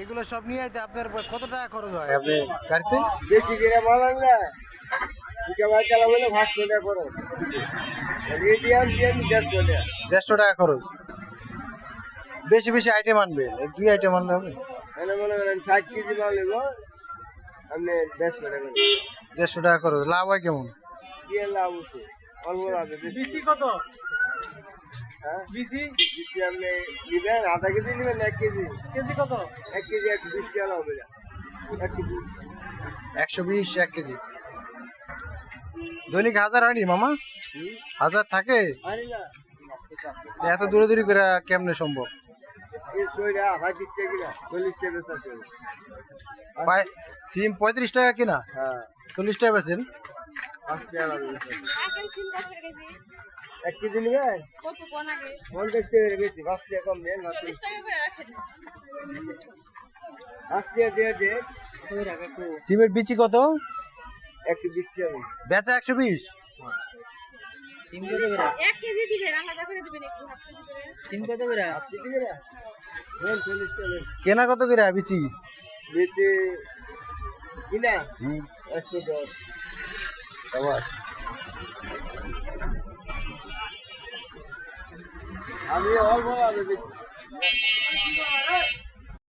এগুলো সব নিয়ে আইতে আপনার কত টাকা খরচ হয়? আপনি গাড়িতে? বেশি করে বলেন না। ভাই চালাবো না ভাতশো টাকা করে রেডিয়াম দিয়ে আমি দেড়শো টাকা। দেড়শো টাকা খরচ। বেশি বেশি আইটেম আনবেন। এই দুই আইটেম আনলে হবে? মনে করেন ষাট কেজি মাল নেব আপনি দেড়শো টাকা করে দেড়শো টাকা খরচ। লাভ হয় কেমন? দিয়ে লাভ হচ্ছে। অল্প লাভে বেশি কত? হ্যাঁ? বিসি আপনি নেবেন আধা কেজি নেবেন এক কেজি। কেজি কত? এক কেজি একশো বিশ টাকা হবে এক কেজি। একশো বিশ এক কেজি। দৈনিক হাজার হয়নি মামা? হাজার থাকে? এত দূরে দূরে করে কেমনে সম্ভব? এই পঁয়ত্রিশ টাকা কিনা চল্লিশ টাকা বেচা চলে। পায় সিম পঁয়ত্রিশ টাকা কিনা? হ্যাঁ। চল্লিশ টাকা বেছেন এক কেজি নেবেন? কত কোন আগে? পঞ্চাশ টাকা করে বেশি পাঁচ টাকা কম দেন মাত্র চল্লিশ টাকা করে রাখেন। পাঁচ টাকা দিয়ে দেন সিমের বিচি কত? একশো বিশ টাকা বেচা একশো বিশ? এক কেজি দিবেন আলাদা করে দিবেন একটু হাফ কেজি করে সিম কত করে? আপনি কি করে দেন চল্লিশ টাকা দেন। কেনা কত করে বিচি? বেচে কিনা? একশো দশ। আবার আমি অল্প ভাবে বেচি